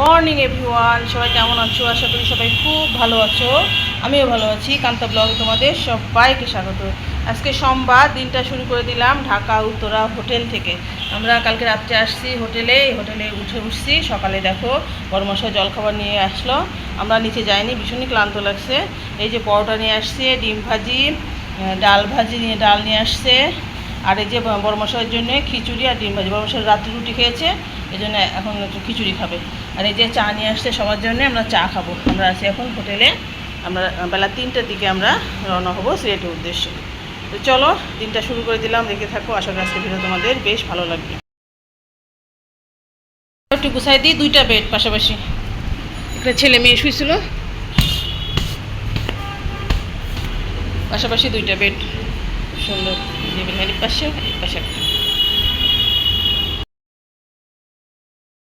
Morning, everyone. সবাই কেমন আছো? আশা করি সবাই খুব ভালো আছো। আমিও ভালো আছি। কান্তা ব্লগে তোমাদের সবাইকে স্বাগত। আজকে সোমবার, দিনটা শুরু করে দিলাম ঢাকা উত্তরা হোটেল থেকে। আমরা কালকে রাত্রে আসছি হোটেলে। হোটেলে উঠে উঠছি। সকালে দেখো বড়মশাই জলখাবার নিয়ে আসলো। আমরা নিচে যাইনি, ভীষণই ক্লান্ত লাগছে। এই যে পরোটা নিয়ে আসছে, ডিম ভাজি ডাল ভাজি নিয়ে, ডাল নিয়ে আসছে। আর এই যে বড় মশাইয়ের জন্য খিচুড়ি আর ডিম ভাজি। বড় মশাই রাত্রি রুটি খেয়েছে, এই জন্য এখন খিচুড়ি খাবে। আর এই যে চা নিয়ে আসছে সবার জন্য, আমরা চা খাব। আমরা আছি এখন হোটেলে। আমরা বেলা তিনটার দিকে আমরা রওনা হব সিলেটের উদ্দেশ্যে। তো চলো, দিনটা শুরু করে দিলাম। দেখে থাকো, আশা করি আজকে ভিডিও তোমাদের বেশ ভালো লাগবে। একটু গুছাই দিই, দুইটা বেড পাশাপাশি। একটা ছেলে মেয়ে শুয়েছিল পাশাপাশি দুইটা বেড। সুন্দর। টেবিল এই পাশে এই পাশে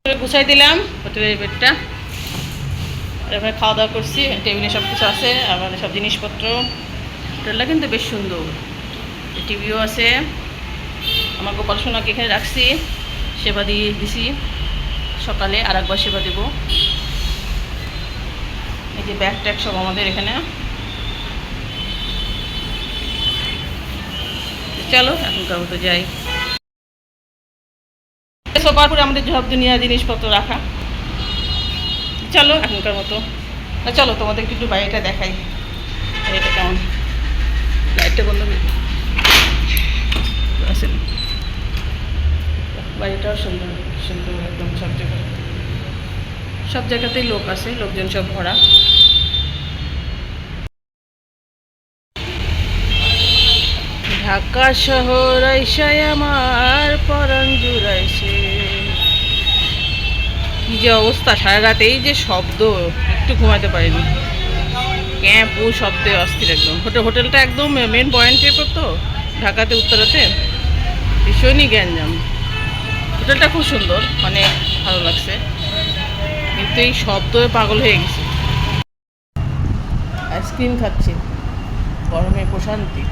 গুছাই দিলাম হোটেলের বেডটা এবার খাওয়া দাওয়া করছি টেবিলে সব কিছু আছে আমার সব জিনিসপত্র হোটেলটা কিন্তু বেশ সুন্দর টিভিও আছে আমার গোপাল সোনাকে এখানে রাখছি সেবা দিয়ে দিছি সকালে আর একবার সেবা দেবো এই যে ব্যাগ ট্যাগ সব আমাদের এখানে চলো, এখনকার মতো যাই। সোফার করে আমাদের সব দুনিয়া জিনিসপত্র রাখা। চলো, এখনকার মতো। চলো, তোমাদেরকে একটু বাড়িটা দেখাই। বাড়িটা কেমন? লাইটটা বন্ধ আসেন। বাড়িটাও সুন্দর সুন্দর একদম সব জায়গায়। সব জায়গাতেই লোক আছে, লোকজন সব ভরা। ঢাকা শহর আইসায় আমার পরাণ জুড়াইছে কি যে অবস্থা, সারা রাত এই যে শব্দ, একটু ঘুমাতে পারিনি। ক্যাম্প, ও শব্দে অস্থির একদম। হোটেল হোটেলটা একদম মেন পয়েন্টের উপর তো ঢাকাতে, উত্তরাতে। ভীষণই গ্যাঞ্জাম। হোটেলটা খুব সুন্দর অনেক ভালো লাগছে। কিন্তু এই শব্দে পাগল হয়ে গেছি। আইসক্রিম খাচ্ছি। গরমে প্রশান্তি।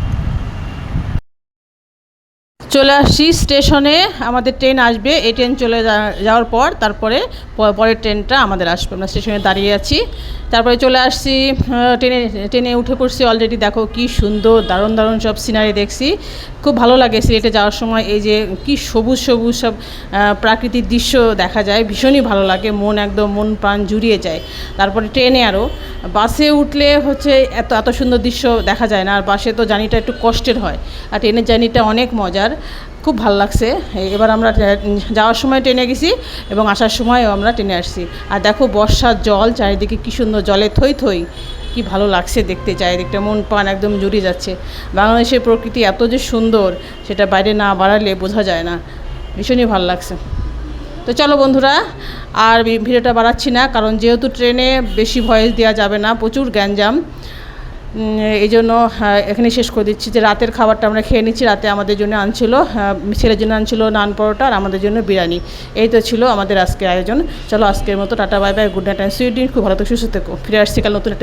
চলে আসছি স্টেশনে, আমাদের ট্রেন আসবে, এই ট্রেন চলে যাওয়ার পর, তারপরে পরের ট্রেনটা আমাদের আসবে। আমরা স্টেশনে দাঁড়িয়ে আছি। তারপরে চলে আসছি ট্রেনে ট্রেনে উঠে পড়ছি অলরেডি দেখো কি সুন্দর, দারুণ দারুণ সব সিনারি দেখছি। খুব ভালো লাগে সিলেটে যাওয়ার সময়, এই যে কি সবুজ সবুজ সব প্রাকৃতিক দৃশ্য দেখা যায়, ভীষণই ভালো লাগে, মন একদম, মন প্রাণ জুড়িয়ে যায়। তারপরে ট্রেনে আরও বাসে উঠলে হচ্ছে এত এত সুন্দর দৃশ্য দেখা যায় না, আর বাসে তো জার্নিটা একটু কষ্টের হয়, আর ট্রেনের জার্নিটা অনেক মজার। খুব ভালো লাগছে। এবার আমরা যাওয়ার সময় ট্রেনে গেছি এবং আসার সময়ও আমরা ট্রেনে আসছি। আর দেখো বর্ষার জল, চারিদিকে কী সুন্দর জলে থই থই। কি ভালো লাগছে দেখতে, চারিদিকটা মন প্রাণ একদম জুড়িয়ে যাচ্ছে। বাংলাদেশের প্রকৃতি এত যে সুন্দর, সেটা বাইরে না বাড়ালে বোঝা যায় না। ভীষণই ভালো লাগছে। তো চলো বন্ধুরা, আর ভিডিওটা বাড়াচ্ছি না, কারণ যেহেতু ট্রেনে বেশি ভয়েস দেওয়া যাবে না, প্রচুর গ্যাঞ্জাম। এই জন্য এখানে শেষ করে দিচ্ছি যে রাতের খাবারটা আমরা খেয়ে নিচ্ছি। রাতে আমাদের জন্য আনছিল ছেলের জন্য আনছিল নান পরোটা আর আমাদের জন্য বিরিয়ানি। এই তো ছিল আমাদের আজকের আয়োজন। চলো আজকের মতো tata, bye bye, good night and sweet খুব ভালো থেকে, সুস্থ থেকো। ফিরে আসছি কাল নতুন একটা